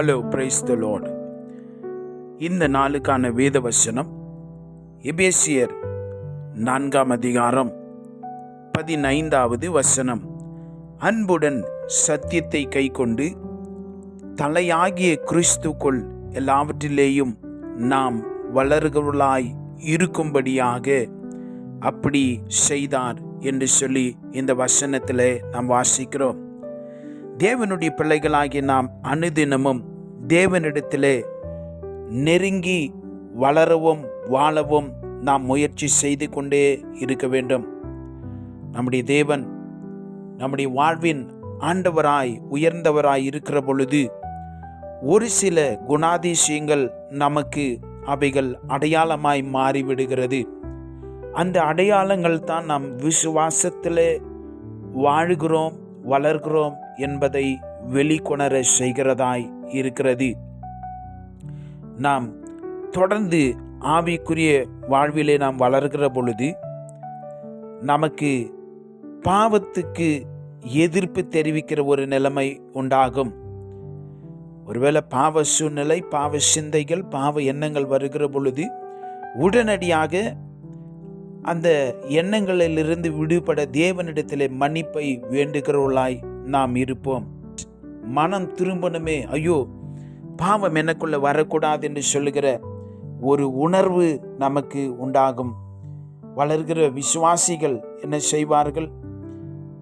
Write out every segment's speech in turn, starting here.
Hello praise the Lord இந்த நாளுக்கான வேத வசனம் எபேசியர் நான்காம் அதிகாரம் பதினைந்தாவது வசனம். அன்புடன் சத்தியத்தை கைக்கொண்டு தலையாகிய கிறிஸ்துக்குள் எல்லாவற்றிலேயும் நாம் வளர்களாய் இருக்கும்படியாக அப்படி செய்தார் என்று சொல்லி இந்த வசனத்தில் நாம் வாசிக்கிறோம். தேவனுடைய பிள்ளைகளாகிய நாம் அனுதினமும் தேவனிடத்திலே நெருங்கி வளரவும் வாழவும் நாம் முயற்சி செய்து கொண்டே இருக்க வேண்டும். நம்முடைய தேவன் நம்முடைய வாழ்வின் ஆண்டவராய் உயர்ந்தவராய் இருக்கிற பொழுது ஒரு சில குணாதிசயங்கள் நமக்கு அவைகள் அடையாளமாய் மாறிவிடுகிறது. அந்த அடையாளங்கள் தான் நாம் விசுவாசத்தில் வாழ்கிறோம் வளர்கிறோம் என்பதை வெளிக்கொணர செய்கிறதாய் இருக்கிறது. நாம் தொடர்ந்து ஆவிக்குரிய வாழ்விலே நாம் வளர்கிற பொழுது நமக்கு பாவத்துக்கு எதிர்ப்பு தெரிவிக்கிற ஒரு நிலைமை உண்டாகும். ஒருவேளை பாவ சூழ்நிலை பாவ சிந்தைகள் பாவ எண்ணங்கள் வருகிற பொழுது உடனடியாக அந்த எண்ணங்களிலிருந்து விடுபட தேவனிடத்திலே மன்னிப்பை வேண்டுகிறவர்களாய் நாம் இருப்போம். மனம் திரும்பணுமே. ஐயோ பாவம் எனக்குள்ளே வரக்கூடாது என்று சொல்லுகிற ஒரு உணர்வு நமக்கு உண்டாகும். வளர்கிற விசுவாசிகள் என்ன செய்வார்கள்?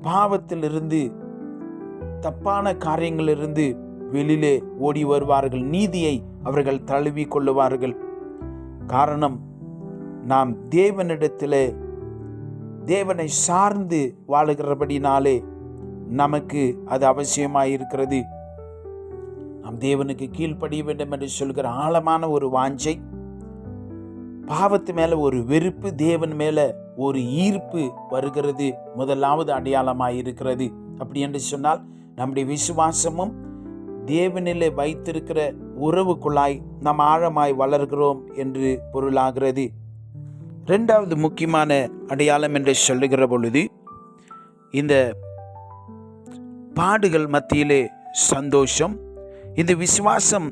பாவத்திலிருந்து தப்பான காரியங்களிலிருந்து வெளியிலே ஓடி வருவார்கள். நீதியை அவர்கள் தழுவி கொள்ளுவார்கள். காரணம் நாம் தேவனிடத்திலே தேவனை சார்ந்து வாழுகிறபடினாலே நமக்கு அது அவசியமாக இருக்கிறது தேவனுக்கு கீழ்ப்படிய வேண்டும் என்று சொல்கிற ஆழமான ஒரு வாஞ்சை பாவத்து மேலே ஒரு வெறுப்பு தேவன் மேலே ஒரு ஈர்ப்பு வருகிறது. முதலாவது அடையாளமாக இருக்கிறது அப்படி என்று சொன்னால் நம்முடைய விசுவாசமும் தேவனிலே வைத்திருக்கிற உறவுக்குள்ளாய் நாம் ஆழமாய் வளர்கிறோம் என்று பொருளாகிறது. ரெண்டாவது முக்கியமான அடையாளம் என்று சொல்லுகிற பொழுது இந்த பாடுகள் மத்தியிலே சந்தோஷம். இந்த விசுவாசம்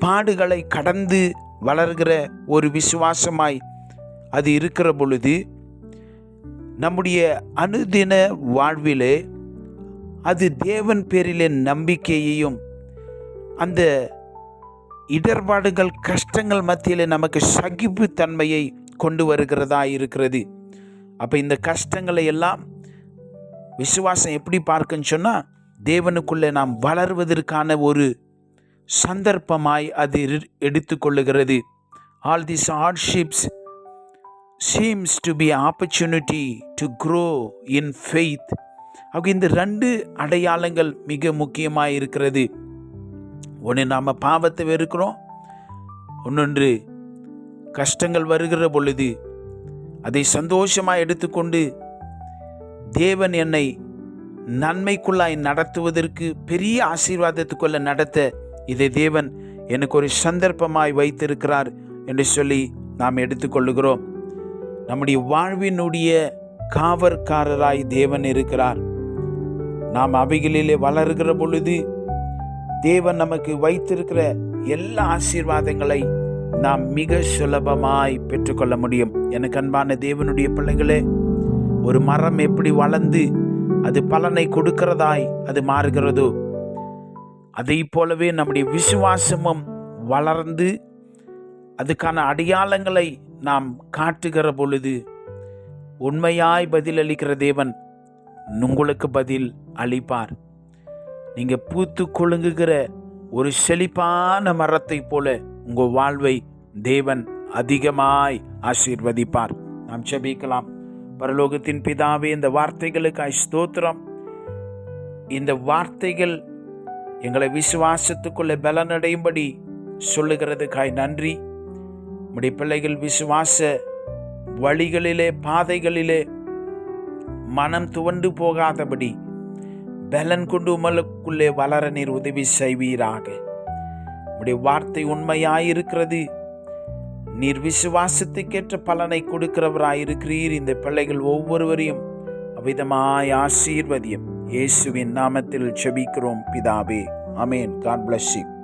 பாடுகளை கடந்து வளர்கிற ஒரு விசுவாசமாய் அது இருக்கிற பொழுது நம்முடைய அனுதின வாழ்விலே அது தேவன் பேரிலே நம்பிக்கையையும் அந்த இடர்பாடுகள் கஷ்டங்கள் மத்தியில் நமக்கு சகிப்பு தன்மையை கொண்டு வருகிறதா இருக்கிறது. அப்போ இந்த கஷ்டங்களை எல்லாம் விசுவாசம் எப்படி பார்க்குன்னு சொன்னால் தேவனுக்குள்ளே நாம் வளர்வதற்கான ஒரு சந்தர்ப்பமாய் அது எடுத்துக்கொள்ளுகிறது. All this hardships seems to be opportunity to grow in faith அவங்க இந்த ரெண்டு அடையாளங்கள் மிக முக்கியமாக இருக்கிறது. ஒன்று நாம் பாவத்தை வெறுக்கிறோம் ஒன்னொன்று கஷ்டங்கள் வருகிற பொழுது அதை சந்தோஷமாக எடுத்துக்கொண்டு தேவன் என்னை நன்மைக்குள்ளாய் நடத்துவதற்கு பெரிய ஆசீர்வாதத்துக்குள்ள நடத்த இதை தேவன் எனக்கு ஒரு சந்தர்ப்பமாய் வைத்திருக்கிறார் என்று சொல்லி நாம் எடுத்துக்கொள்ளுகிறோம் நம்முடைய வாழ்வினுடைய காவற்காரராய் தேவன் இருக்கிறார். நாம் அவைகளிலே வளர்கிற பொழுது தேவன் நமக்கு வைத்திருக்கிற எல்லா ஆசீர்வாதங்களை நாம் மிக சுலபமாய் பெற்றுக்கொள்ள முடியும். எனக்கு அன்பான தேவனுடைய பிள்ளைகளே ஒரு மரம் எப்படி வளர்ந்து அது பலனை கொடுக்கிறதாய் அது மாறுகிறதோ அதை போலவே நம்முடைய விசுவாசமும் வளர்ந்து அதுக்கான அடையாளங்களை நாம் காட்டுகிற பொழுது உண்மையாய் பதில் அளிக்கிற தேவன் உங்களுக்கு பதில் அளிப்பார். நீங்கள் பூத்து கொழுங்குகிற ஒரு செழிப்பான மரத்தை போல உங்கள் வாழ்வை தேவன் அதிகமாய் ஆசீர்வதிப்பார். நாம் செபிக்கலாம் பரலோகத்தின் பிதாவே இந்த வார்த்தைகளுக்காய் ஸ்தோத்திரம் இந்த வார்த்தைகள் எங்களை விசுவாசத்துக்குள்ளே பலனடையும்படி சொல்லுகிறதுக்காய் நன்றி. உடைய பிள்ளைகள் விசுவாச வழிகளிலே பாதைகளிலே மனம் துவண்டு போகாதபடி பலன் கொண்டு உமலுக்குள்ளே வளர நீர் உதவி செய்வீராக. உடைய வார்த்தை உண்மையாயிருக்கிறது. நீர் விசுவாசத்துக்கேற்ற பலனை கொடுக்கிறவராயிருக்கிறீர். இந்த பிள்ளைகள் ஒவ்வொருவரையும் அவ்விதமாய் ஆசீர்வதியம். இயேசுவின் நாமத்தில் செபிக்கிறோம் பிதாவே. Amen God bless you.